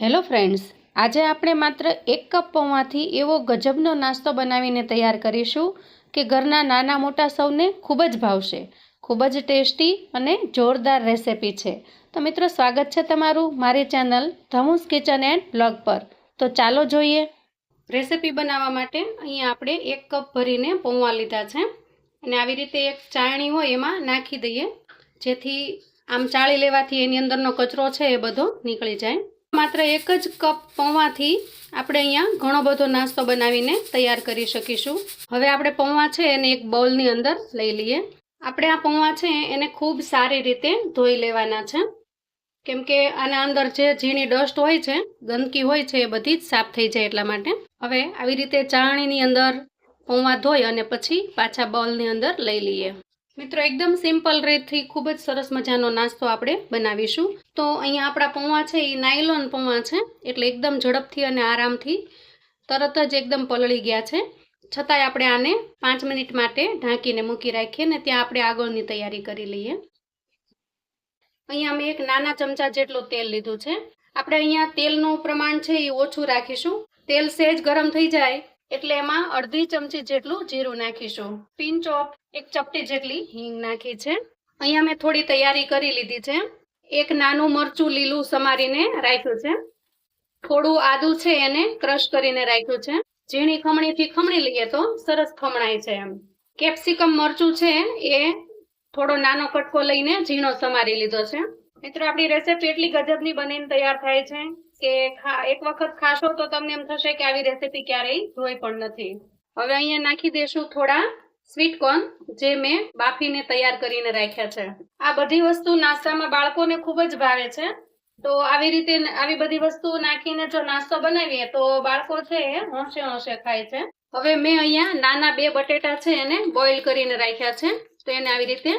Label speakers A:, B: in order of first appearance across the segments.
A: Hello friends, આજે આપણે માત્ર એક કપ પૌમાંથી એવો ગજબનો નાસ્તો બનાવીને તૈયાર કરીશું કે ઘરના નાના મોટા સૌને ખૂબ જ ભાવશે. ખૂબ જ ટેસ્ટી અને જોરદાર રેસિપી છે. તો મિત્રો, સ્વાગત છે તમારું મારી channel Dhamu's kitchen and blog પર. તો ચાલો જોઈએ. રેસિપી બનાવવા માટે અહીંયા આપણે એક કપ ભરીને પૌવા લીધા છે. અને આવી રીતે એક ચાળણી હોય એમાં નાખી દઈએ. જેથી આમ ચાળી લેવાથી એની અંદરનો કચરો છે એ બધો નીકળી જાય. માત્ર એક જ કપ પૌવાથી આપણે અહીંયા ઘણો બધો નાસ્તો બનાવીને તૈયાર કરી શકીશું. હવે આપણે પૌવા છે એને એક બાઉલની અંદર લઈ લઈએ. આપણે આ પૌવા છે એને ખૂબ સારી રીતે ધોઈ લેવાના છે. કેમ કે આના અંદર જે ઝીણી ડસ્ટ હોય છે, ગંદકી હોય છે, એ બધી જ સાફ થઈ જાય એટલા માટે. હવે આવી રીતે ચાણીની અંદર પૌવા ધોઈ અને પછી પાછા બાઉલની અંદર લઈ લઈએ. મિત્રો, એકદમ સિમ્પલ રીતથી ખૂબ જ સરસ મજાનો નાસ્તો આપણે બનાવીશું. તો અહીંયા આપણા પૌવા છે એ નાયલોન પૌવા છે, એટલે એકદમ ઝડપથી અને આરામથી તરત જ એકદમ પલળી ગયા છે. છતાંય આપણે આને પાંચ મિનિટ માટે ઢાંકીને મૂકી રાખીએ ને ત્યાં આપણે આગળની તૈયારી કરી લઈએ. અહીંયા મેં એક નાના ચમચા જેટલું તેલ લીધું છે. આપણે અહીંયા તેલનું પ્રમાણ છે એ ઓછું રાખીશું. તેલ સહેજ ગરમ થઈ જાય એટલે એમાં અડધી ચમચી જેટલું જીરું નાખીશું. પિંચ ઓફ એક ચપટી જેટલી હિંગ નાખી છે. અહીંયા મેં થોડી તૈયારી કરી લીધી છે. એક નાનું મરચું લીલું સમારીને રાખ્યું છે. થોડું આદું છે એને ક્રશ કરીને રાખ્યું છે. ઝીણી ખમણીથી ખમણી લઈએ તો સરસ ખમણાય છે એમ. કેપ્સિકમ મરચું છે એ થોડો નાનો કટકો લઈને ઝીણો સમારી લીધો છે. મિત્રો, આપણી રેસીપી એટલી ગજબની બનીને તૈયાર થાય છે કે એક વખત ખાશો તો તમને એમ થશે કે આવી રેસીપી ક્યારેય જોઈ પણ નથી. હવે અહીંયા નાખી દેશું થોડા સ્વીટ કોર્ન, જે મેં બાફીને તૈયાર કરીને રાખ્યા છે. આ બધી વસ્તુ નાસ્તામાં બાળકોને ખૂબ જ ભાવે છે. તો આવી રીતે આવી બધી વસ્તુ નાખીને જો નાસ્તો બનાવીએ તો બાળકો છે એ હોંશે હોંશે ખાય છે. હવે મેં અહીંયા નાના બે બટેટા છે એને બોઇલ કરીને રાખ્યા છે. તો એને આવી રીતે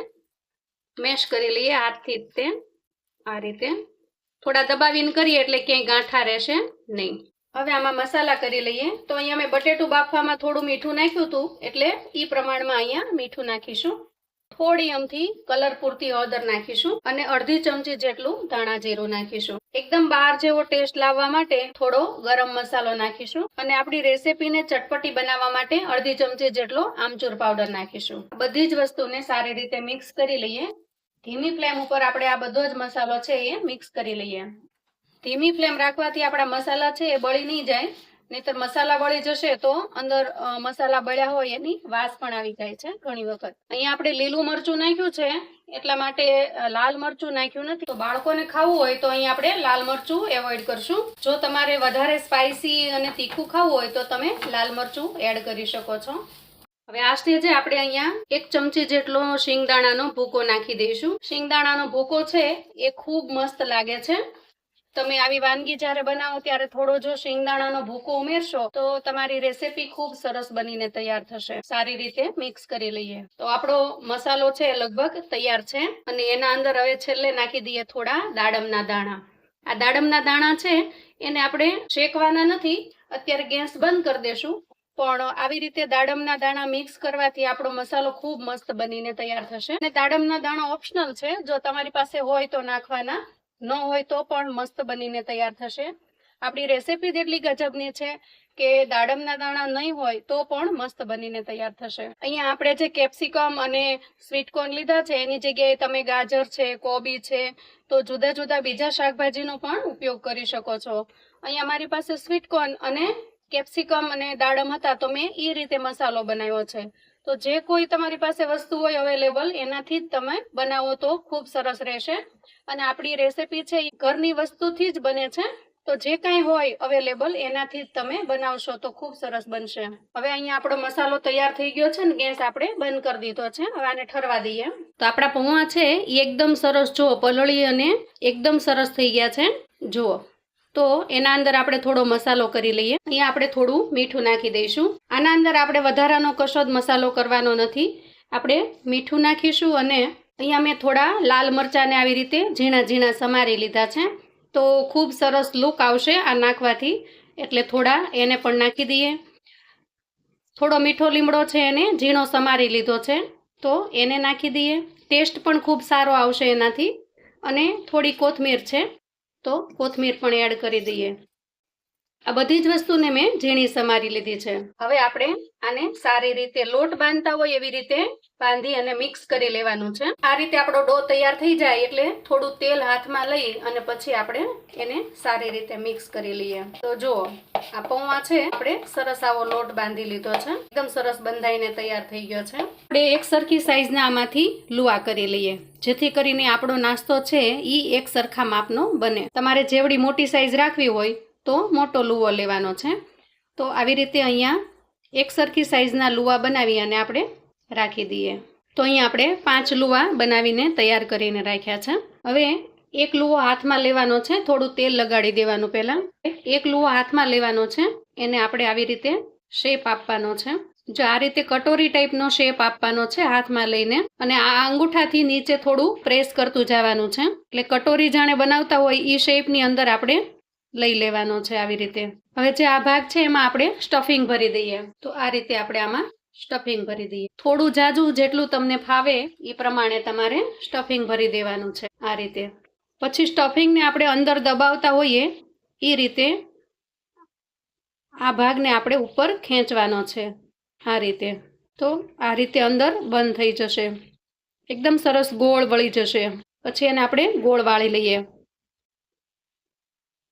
A: મેશ કરી લઈએ હાથથી તે. આ રીતે થોડા દબાવીને કરીએ એટલે ક્યાંય ગાંઠા રહેશે નહીં. હવે આમાં મસાલા કરી લઈએ. તો અહીંયા મેં બટેટું બાફવામાં થોડું મીઠું નાખ્યું હતું, એટલે એ પ્રમાણમાં અહીંયા મીઠું નાખીશું. થોડી અમથી કલર પૂરતી હળદર નાખીશું અને અડધી ચમચી જેટલું ધાણા જીરું નાખીશું. એકદમ બહાર જેવો ટેસ્ટ લાવવા માટે થોડો ગરમ મસાલો નાખીશું અને આપણી રેસીપીને ચટપટી બનાવવા માટે અડધી ચમચી જેટલો આમચૂર પાવડર નાખીશું. બધી જ વસ્તુને સારી રીતે મિક્સ કરી લઈએ. ધીમી ફ્લેમ ઉપર આપણે આ બધો જ મસાલો છે એ મિક્સ કરી લઈએ. ધીમી ફ્લેમ રાખવાથી આપણા મસાલા છે એ બળી નહીં જાય. નહીતર મસાલા બળી જશે તો અંદર મસાલા બળ્યા હોય એની વાસ પણ આવી જાય છે ઘણી વખત. અહીંયા આપણે લીલું મરચું નાખ્યું છે, એટલા માટે લાલ મરચું નાખ્યું નથી. તો બાળકોને ખાવું હોય તો અહીંયા આપણે લાલ મરચું એવોઇડ કરશું. જો તમારે વધારે સ્પાઇસી અને તીખું ખાવું હોય તો તમે લાલ મરચું એડ કરી શકો છો. હવે આ સ્ટેજે આપણે અહીંયા એક ચમચી જેટલો શિંગદાણાનો ભૂકો નાખી દઈશું. શિંગદાણાનો ભૂકો છે એ ખૂબ મસ્ત લાગે છે. તમે આવી વાનગી જ્યારે બનાવો, ત્યારે થોડો જો શિંગદાણાનો ભૂકો ઉમેરશો, તો તમારી રેસીપી ખૂબ સરસ બનીને તૈયાર થશે. સારી રીતે મિક્સ કરી લઈએ. તો આપણો મસાલો છે લગભગ તૈયાર છે અને એના અંદર હવે છેલ્લે નાખી દઈએ થોડા દાડમના દાણા. આ દાડમના દાણા છે, એને આપણે શેકવાના નથી, અત્યારે ગેસ બંધ કરી દેશું. પણ આવી રીતે દાડમના દાણા મિક્સ કરવાથી આપણો મસાલો ખૂબ મસ્ત બનીને તૈયાર થશે. અને દાડમના દાણા ઓપ્શનલ છે, જો તમારી પાસે હોય તો નાખવાના. ન હોય તો પણ મસ્ત બનીને તૈયાર થશે. આપણી રેસીપી જેટલી ગજબની છે કે દાડમના દાણા નહીં હોય તો પણ મસ્ત બનીને તૈયાર થશે. અહીંયા આપણે જે કેપ્સિકમ અને સ્વીટકોર્ન લીધા છે, એની જગ્યાએ તમે ગાજર છે, કોબી છે, તો જુદા જુદા બીજા શાકભાજીનો પણ ઉપયોગ કરી શકો છો. અહીંયા મારી પાસે સ્વીટકોર્ન અને કેપ્સિકમ અને દાડમ હતા તો મેં એ રીતે મસાલો બનાવ્યો છે. તો જે કોઈ તમારી પાસે વસ્તુ હોય અવેલેબલ એનાથી જ તમે બનાવો તો ખૂબ સરસ રહેશે. અને આપણી રેસીપી છે એ ઘરની વસ્તુથી જ બને છે. તો જે કાંઈ હોય અવેલેબલ એનાથી જ તમે બનાવશો તો ખૂબ સરસ બનશે. હવે અહીંયા આપણો મસાલો તૈયાર થઈ ગયો છે ને, ગેસ આપણે બંધ કરી દીધો છે. હવે આને ઠરવા દઈએ. તો આપણા પૌવા છે એ એકદમ સરસ, જુઓ, પલળી અને એકદમ સરસ થઈ ગયા છે. જુઓ. તો એના અંદર આપણે થોડો મસાલો કરી લઈએ. અહીંયા આપણે થોડું મીઠું નાખી દઈશું. આના અંદર આપણે વધારાનો કશો જ મસાલો કરવાનો નથી. આપણે મીઠું નાખીશું અને અહીંયા મેં થોડા લાલ મરચાંને આવી રીતે ઝીણા ઝીણા સમારી લીધા છે. તો ખૂબ સરસ લુક આવશે આ નાખવાથી. એટલે થોડા એને પણ નાખી દઈએ. થોડો મીઠો લીમડો છે એને ઝીણો સમારી લીધો છે. તો એને નાખી દઈએ. ટેસ્ટ પણ ખૂબ સારો આવશે એનાથી. અને થોડી કોથમીર છે. તો કોથમીર પણ એડ કરી દઈએ. આ બધી જ વસ્તુને મેં ઝીણી સમારી લીધી છે. હવે આપણે આને સારી રીતે લોટ બાંધતા હોય એવી રીતે બાંધી અને મિક્સ કરી લેવાનું છે. આ રીતે આપણો ડો તૈયાર થઈ જાય એટલે થોડું તેલ હાથમાં લઈ અને પછી આપણે એને સારી રીતે મિક્સ કરી લઈએ. તો જુઓ, આ પૌવા છે. આપણે સરસ આવો લોટ બાંધી લીધો છે. એકદમ સરસ બંધાઈને તૈયાર થઈ ગયો છે. આપણે એક સરખી સાઈઝના આમાંથી લુવા કરી લઈએ. જેથી કરીને આપણો નાસ્તો છે એ એક સરખા માપનો બને. તમારે જેવડી મોટી સાઈઝ રાખવી હોય તો મોટો લુવો લેવાનો છે. તો આવી રીતે અહીંયા એક સરખી સાઈઝના લુવા બનાવી અને આપણે રાખી દઈએ. તો અહીંયા આપણે પાંચ લુવા બનાવીને તૈયાર કરીને રાખ્યા છે. હવે એક લુવો હાથમાં લેવાનો છે. થોડું તેલ લગાડી દેવાનું પહેલાં. એક લુવો હાથમાં લેવાનો છે. એને આપણે આવી રીતે શેપ આપવાનો છે. જો આ રીતે કટોરી ટાઈપનો શેપ આપવાનો છે હાથમાં લઈને. અને આ અંગૂઠાથી નીચે થોડું પ્રેસ કરતું જવાનું છે. એટલે કટોરી જાણે બનાવતા હોય એ શેપની અંદર આપણે લઈ લેવાનો છે આવી રીતે. હવે જે આ ભાગ છે એમાં આપણે સ્ટફિંગ ભરી દઈએ. તો આ રીતે આપણે આમાં સ્ટફિંગ ભરી દઈએ. થોડું જાજુ જેટલું તમને ફાવે એ પ્રમાણે તમારે સ્ટફિંગ ભરી દેવાનું છે આ રીતે. પછી સ્ટફિંગને આપણે અંદર દબાવતા હોઈએ એ રીતે આ ભાગને આપણે ઉપર ખેંચવાનો છે આ રીતે. તો આ રીતે અંદર બંધ થઈ જશે. એકદમ સરસ ગોળ વળી જશે. પછી એને આપણે ગોળ વાળી લઈએ.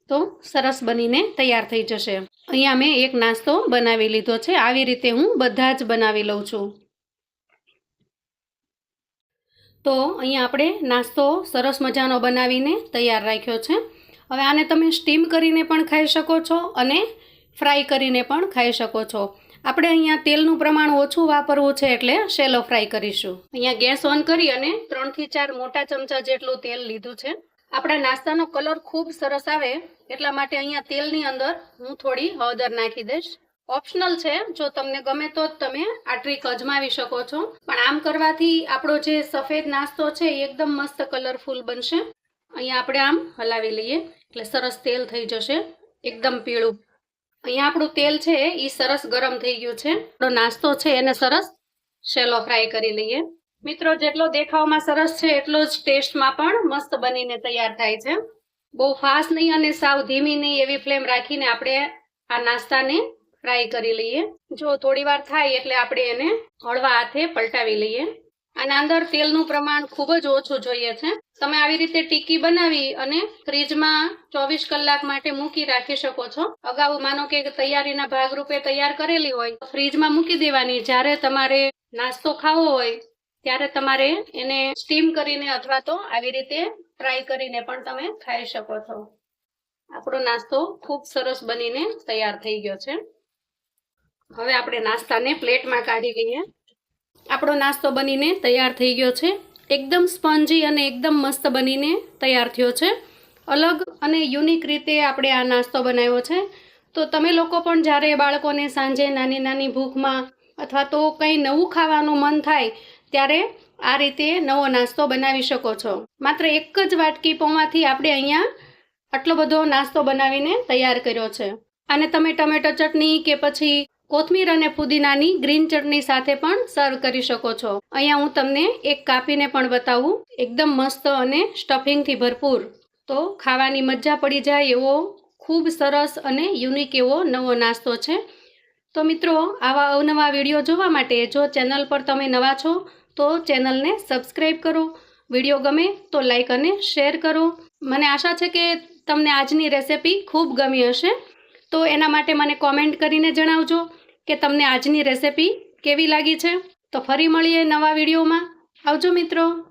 A: તો સરસ બનીને તૈયાર થઈ જશે. અહીંયા મેં એક નાસ્તો બનાવી લીધો છે. આવી રીતે હું બધા જ બનાવી લઉં છું. તો અહીંયા આપણે નાસ્તો સરસ મજાનો બનાવીને તૈયાર રાખ્યો છે. હવે આને તમે સ્ટીમ કરીને પણ ખાઈ શકો છો અને ફ્રાય કરીને પણ ખાઈ શકો છો. આપણે અહીંયા તેલનું પ્રમાણ ઓછું વાપરવું છે એટલે શેલો ફ્રાય કરીશું. અહીંયા ગેસ ઓન કરી અને ત્રણથી ચાર મોટા ચમચા જેટલું તેલ લીધું છે. આપણા નાસ્તાનો કલર ખૂબ સરસ આવે એટલા માટે અહીંયા તેલની અંદર હું થોડી હળદર નાખી દઈશ. ઓપ્શનલ છે, જો તમને ગમે તો જ તમે આ ટ્રીક અજમાવી શકો છો. પણ આમ કરવાથી આપણો જે સફેદ નાસ્તો છે એ એકદમ મસ્ત કલરફુલ બનશે. અહીંયા આપણે આમ હલાવી લઈએ, એટલે સરસ તેલ થઈ જશે, એકદમ પીળું. અહીંયા આપણું તેલ છે એ સરસ ગરમ થઈ ગયું છે. આપણો નાસ્તો છે એને સરસ શેલો ફ્રાય કરી લઈએ. મિત્રો, જેટલો દેખાવમાં સરસ છે, એટલો જ ટેસ્ટમાં પણ મસ્ત બનીને તૈયાર થાય છે. બહુ ફાસ્ટ નહીં અને સાવ ધીમી નહીં એવી ફ્લેમ રાખીને આપણે આ નાસ્તાને ફ્રાય કરી લઈએ. જો થોડી વાર થાય એટલે આપણે એને હળવા હાથે પલટાવી લઈએ. આના અંદર તેલનું પ્રમાણ ખૂબ જ ઓછું જોઈએ છે. તમે આવી રીતે ટીકી બનાવી અને ફ્રીજમાં ચોવીસ કલાક માટે મૂકી રાખી શકો છો. અગાઉ માનો કે તૈયારીના ભાગરૂપે તૈયાર કરેલી હોય ફ્રીજમાં મૂકી દેવાની. જ્યારે તમારે નાસ્તો ખાવો હોય ત્યારે તમારે એને સ્ટીમ કરીને અથવા તો આવી રીતે ફ્રાય કરીને પણ તમે ખાઈ શકો છો. આપણો નાસ્તો ખૂબ સરસ બનીને તૈયાર થઈ ગયો છે. હવે આપણે નાસ્તાને પ્લેટમાં કાઢી લઈએ. આપણો નાસ્તો બનીને તૈયાર થઈ ગયો છે. એકદમ સ્પંજી અને એકદમ મસ્ત બનીને તૈયાર થયો છે. અલગ અને યુનિક રીતે આપણે આ નાસ્તો બનાવ્યો છે. તો તમે લોકો પણ જ્યારે બાળકોને સાંજે નાની નાની ભૂખમાં અથવા તો કંઈ નવું ખાવાનું મન થાય ત્યારે આ રીતે નવો નાસ્તો બનાવી શકો છો. માત્ર એક જ વાટકી પૌવાથી આપણે અહીંયા આટલો બધો નાસ્તો બનાવીને તૈયાર કર્યો છે. અને તમે ટમેટો ચટણી કે પછી કોથમીર અને ફુદીનાની ગ્રીન ચટણી સાથે પણ સર્વ કરી શકો છો. અહીંયા હું તમને એક કાપીને પણ બતાવું. એકદમ મસ્ત અને સ્ટફિંગથી ભરપૂર. તો ખાવાની મજા પડી જાય એવો ખૂબ સરસ અને યુનિક એવો નવો નાસ્તો છે. તો મિત્રો, આવા અવનવા વીડિયો જોવા માટે જો ચેનલ પર તમે નવા છો, તો ચેનલને સબસ્ક્રાઈબ કરો. વીડિયો ગમે તો લાઈક અને શેર કરો. મને આશા છે કે તમને આજની રેસિપી ખૂબ ગમી હશે. તો એના માટે મને કોમેન્ટ કરીને જણાવજો કે તમને આજની રેસિપી કેવી લાગી છે. તો ફરી મળીએ નવા વિડીયોમાં. આવજો મિત્રો.